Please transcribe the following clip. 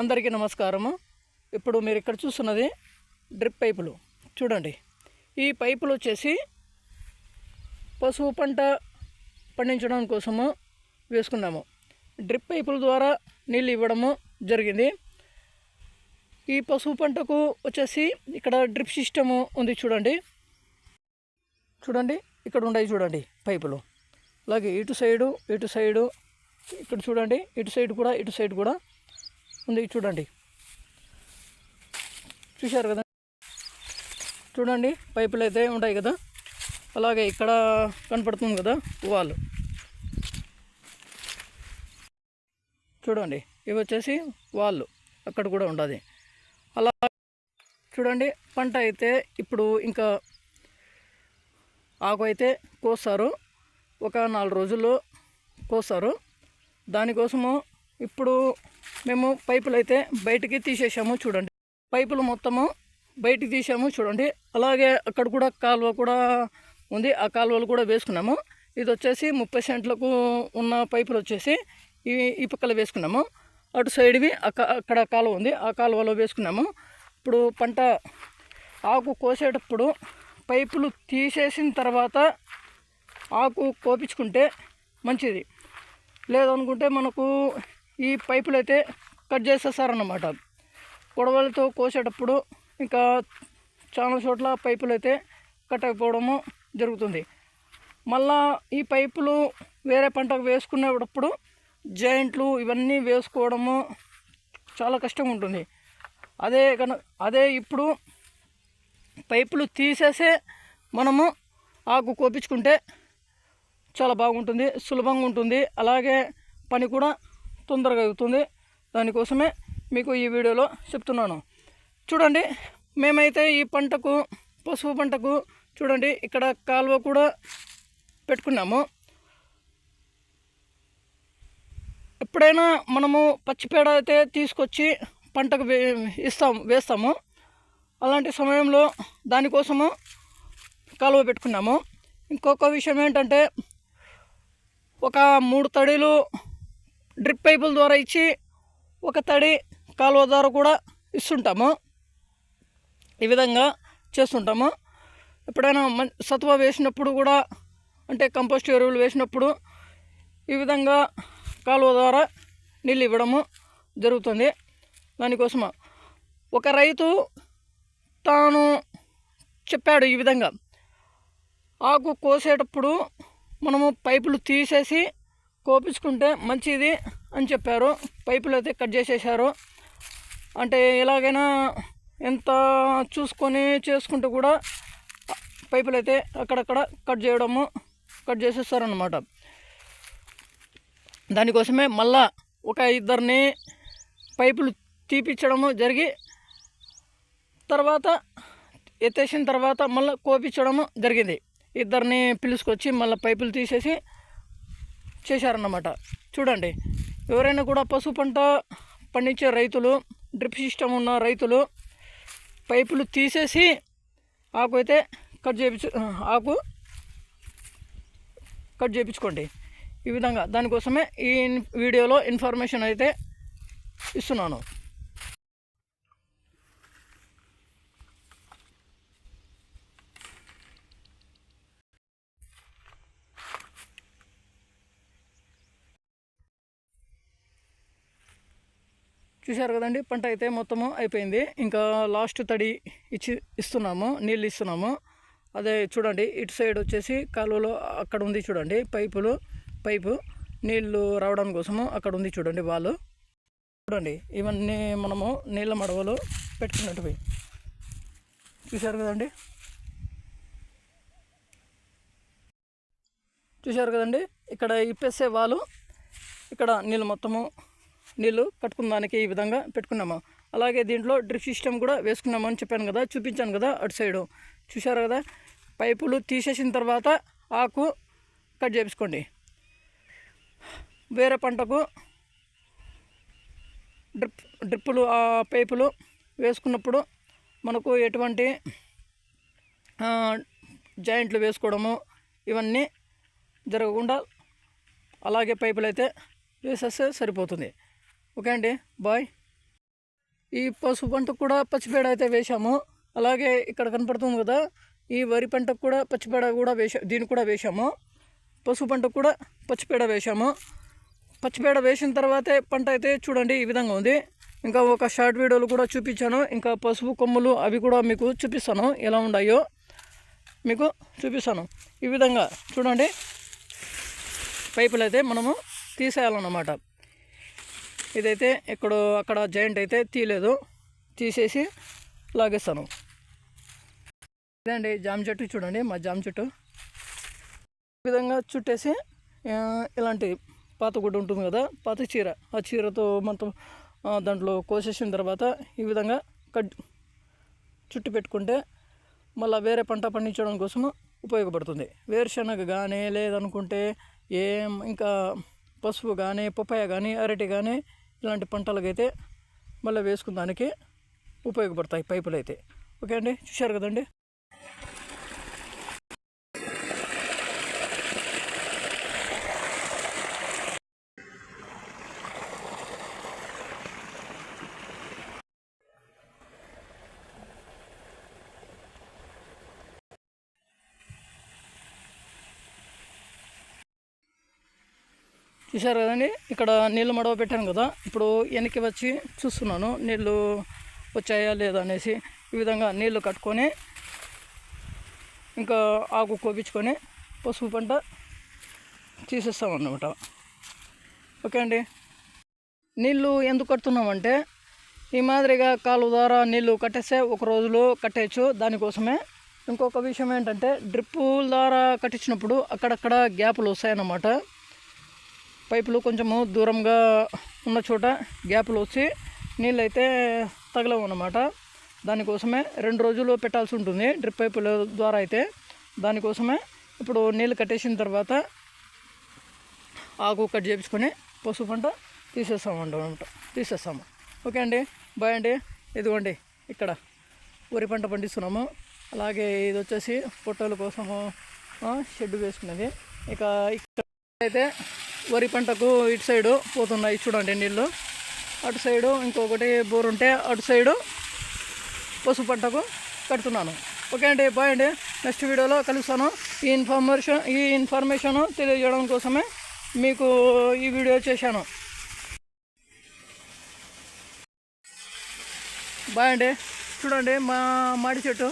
అందరికీ నమస్కారము. ఇప్పుడు మీరు ఇక్కడ చూస్తున్నది డ్రిప్ పైపులు. చూడండి. ఈ పైపులు వచ్చేసి పశువు పంట పండించడం కోసము వేసుకున్నాము. డ్రిప్ పైపుల ద్వారా నీళ్ళు ఇవ్వడము జరిగింది. ఈ పశువు పంటకు వచ్చేసి ఇక్కడ డ్రిప్ సిస్టము ఉంది చూడండి. చూడండి. ఇక్కడ ఉన్నాయి చూడండి పైపులు. అలాగే ఇటు సైడు ఇటు సైడు ఇక్కడ చూడండి. ఇటు సైడ్ కూడా ఇటు సైడ్ కూడా ఉంది. చూడండి. చూశారు కదా? చూడండి. పైపులు అయితే ఉంటాయి కదా? అలాగే ఇక్కడ కనపడుతుంది కదా? వాళ్ళు చూడండి. ఇవి వచ్చేసి వాళ్ళు అక్కడ కూడా ఉండదు. అలా చూడండి. పంట అయితే ఇప్పుడు ఇంకా ఆకు అయితే కోస్తారు. ఒక నాలుగు రోజుల్లో కోస్తారు. దానికోసము ఇప్పుడు మేము పైపులు అయితే బయటికి తీసేసాము చూడండి. పైపులు మొత్తము బయటికి తీసాము చూడండి. అలాగే అక్కడ కూడా కాలువ కూడా ఉంది. ఆ కాలువలు కూడా వేసుకున్నాము. ఇది వచ్చేసి ముప్పై సెంట్లకు ఉన్న పైపులు వచ్చేసి ఈ ఈ పక్కల వేసుకున్నాము. అటు సైడ్వి అక్క- అక్కడ కాలువ ఉంది. ఆ కాలువలో వేసుకున్నాము. ఇప్పుడు పంట ఆకు కోసేటప్పుడు పైపులు తీసేసిన తర్వాత ఆకు కోపించుకుంటే మంచిది. లేదనుకుంటే మనకు ఈ పైపులు అయితే కట్ చేసేస్తారన్నమాట కొడవలతో కోసేటప్పుడు ఇంకా చాలా చోట్ల పైపులు అయితే కట్ అయిపోవడము జరుగుతుంది. మళ్ళా ఈ పైపులు వేరే పంటకు వేసుకునేటప్పుడు జాయింట్లు ఇవన్నీ వేసుకోవడము చాలా కష్టంగా ఉంటుంది. అదే కను అదే ఇప్పుడు పైపులు తీసేసే మనము ఆకు కోపించుకుంటే చాలా బాగుంటుంది సులభంగా ఉంటుంది. అలాగే పని కూడా తొందరగా అవుతుంది. దానికోసమే మీకు ఈ వీడియోలో చెప్తున్నాను. చూడండి మేమైతే ఈ పంటకు పసుపు పంటకు చూడండి ఇక్కడ కాలువ కూడా పెట్టుకున్నాము. ఎప్పుడైనా మనము పచ్చిపేడ అయితే తీసుకొచ్చి పంటకు వే ఇస్తాం వేస్తాము. అలాంటి సమయంలో దానికోసము కాలువ పెట్టుకున్నాము. ఇంకొక విషయం ఏంటంటే ఒక మూడు తడిలు డ్రిప్ పైపుల ద్వారా ఇచ్చి ఒక తడి కాలువ ద్వారా కూడా ఇస్తుంటాము. ఈ విధంగా చేస్తుంటాము. ఎప్పుడైనా మం సత్వ వేసినప్పుడు కూడా అంటే కంపోస్ట్ ఎరువులు వేసినప్పుడు ఈ విధంగా కాలువ ద్వారా నీళ్ళు ఇవ్వడము జరుగుతుంది. దానికోసం ఒక రైతు తాను చెప్పాడు ఈ విధంగా. ఆకు కోసేటప్పుడు మనము పైపులు తీసేసి కోపించుకుంటే మంచిది అని చెప్పారు. పైపులు అయితే కట్ చేసేసారు అంటే ఎలాగైనా ఎంత చూసుకొని చేసుకుంటే కూడా పైపులు అయితే అక్కడక్కడ కట్ చేయడము కట్ చేసేస్తారనమాట దానికోసమే మళ్ళా ఒక ఇద్దరిని పైపులు తీపిచ్చడము జరిగి తర్వాత ఎత్తేసిన తర్వాత మళ్ళీ కోపించడము జరిగింది. ఇద్దరిని పిలుచుకొచ్చి మళ్ళీ పైపులు తీసేసి చేశారన్నమాట. చూడండి ఎవరైనా కూడా పసుపు పంట పండించే రైతులు డ్రిప్ సిస్టమ్ ఉన్న రైతులు పైపులు తీసేసి ఆకు అయితే కట్ చేయించు ఆకు కట్ చేయించుకోండి ఈ విధంగా దానికోసమే ఈ వీడియోలో ఇన్ఫర్మేషన్ అయితే ఇస్తున్నాను. చూశారు కదండి పంట అయితే మొత్తము అయిపోయింది. ఇంకా లాస్ట్ తడి ఇచ్చి ఇస్తున్నాము నీళ్ళు ఇస్తున్నాము. అదే చూడండి ఇటు సైడ్ వచ్చేసి కాలువలో అక్కడ ఉంది చూడండి పైపులు పైపు నీళ్ళు రావడం కోసము అక్కడ ఉంది చూడండి వాళ్ళు చూడండి ఇవన్నీ మనము నీళ్ళ మడవలు పెట్టుకున్నట్టువి చూశారు కదండి? చూశారు కదండి? ఇక్కడ ఇప్పేసే వాళ్ళు ఇక్కడ నీళ్ళు మొత్తము నీళ్ళు కట్టుకున్నానికి ఈ విధంగా పెట్టుకున్నాము. అలాగే దీంట్లో డ్రిప్ సిస్టమ్ కూడా వేసుకున్నాము అని చెప్పాను కదా చూపించాను కదా అటు సైడు. చూశారు కదా? పైపులు తీసేసిన తర్వాత ఆకు కట్ చేపించుకోండి. వేరే పంటకు డ్రిప్ డ్రిప్పులు ఆ పైపులు వేసుకున్నప్పుడు మనకు ఎటువంటి జాయింట్లు వేసుకోవడము ఇవన్నీ జరగకుండా అలాగే పైపులు అయితే వేసేస్తే సరిపోతుంది. ఓకే అండి బాయ్. ఈ పసుపు పంటకు కూడా పచ్చిపేడ అయితే వేశాము. అలాగే ఇక్కడ కనపడుతుంది కదా ఈ వరి పంటకు కూడా పచ్చిపేడ కూడా వేసా దీన్ని కూడా వేశాము. పసుపు పంటకు కూడా పచ్చిపేడ వేశాము. పచ్చిపేడ వేసిన తర్వాతే పంట అయితే చూడండి ఈ విధంగా ఉంది. ఇంకా ఒక షార్ట్ వీడియోలు కూడా చూపించాను. ఇంకా పసుపు కొమ్ములు అవి కూడా మీకు చూపిస్తాను ఎలా ఉన్నాయో మీకు చూపిస్తాను. ఈ విధంగా చూడండి. పైపులు అయితే మనము తీసేయాలన్నమాట. ఇదైతే ఇక్కడ అక్కడ జాయింట్ అయితే తీయలేదు. తీసేసి లాగేస్తాను. ఇదండి జామ చెట్టు చూడండి మా జామ చెట్టు. ఈ విధంగా చుట్టేసి ఇలాంటి పాత గుడ్డ ఉంటుంది కదా పాత చీర. ఆ చీరతో మొత్తం దాంట్లో కోసేసిన తర్వాత ఈ విధంగా కట్ చుట్టి పెట్టుకుంటే మళ్ళీ వేరే పంట పండించడం కోసం ఉపయోగపడుతుంది. వేరుశనగ కానీ లేదనుకుంటే ఏం ఇంకా పసుపు కానీ పప్పాయ కానీ అరటి కానీ ఇలాంటి పంటలకైతే మళ్ళీ వేసుకున్న దానికి ఉపయోగపడతాయి పైపులు అయితే ఓకే అండి? చూశారు కదండి? చూసారు కదండి? ఇక్కడ నీళ్ళు మడవ పెట్టాను కదా. ఇప్పుడు వెనక్కి వచ్చి చూస్తున్నాను. నీళ్ళు వచ్చాయా లేదా అనేసి ఈ విధంగా నీళ్ళు కట్టుకొని ఇంకా ఆకు కోపించుకొని పసుపు పంట తీసేస్తాం అన్నమాట ఓకే అండి? నీళ్ళు ఎందుకు కడుతున్నామంటే ఈ మాదిరిగా కాలువ ద్వారా నీళ్ళు కట్టేస్తే ఒక రోజులో కట్టేయచ్చు. దానికోసమే ఇంకొక విషయం ఏంటంటే డ్రిప్పుల ద్వారా కట్టించినప్పుడు అక్కడక్కడ గ్యాపులు వస్తాయన్నమాట. పైపులు కొంచెము దూరంగా ఉన్న చోట గ్యాప్లు వచ్చి నీళ్ళు అయితే తగలవు అన్నమాట. దానికోసమే రెండు రోజులు పెట్టాల్సి ఉంటుంది డ్రిప్ పైపుల ద్వారా అయితే. దానికోసమే ఇప్పుడు నీళ్ళు కట్టేసిన తర్వాత ఆకు కట్ చేయించుకొని పసుపు పంట తీసేస్తాము అనమాట తీసేస్తాము. ఓకే అండి బాయ్ అండి. ఇదిగోండి ఇక్కడ వరి పంట పండిస్తున్నాము. అలాగే ఇది వచ్చేసి పొట్టల కోసము షెడ్ వేసుకున్నది. ఇక ఇక్కడ అయితే వరి పంటకు ఇటు సైడు పోతున్నాయి చూడండి నీళ్ళు. అటు సైడు ఇంకొకటి బోరుంటే ఉంటే అటు సైడు పసుపు పంటకు కడుతున్నాను. ఓకే అండి బాయ్ అండి. నెక్స్ట్ వీడియోలో కలుస్తాను. ఈ ఇన్ఫర్మేషన్ ఈ ఇన్ఫర్మేషన్ తెలియజేయడం కోసమే మీకు ఈ వీడియో చేశాను. బాయ్ అండి. చూడండి మా మాడి చెట్టు.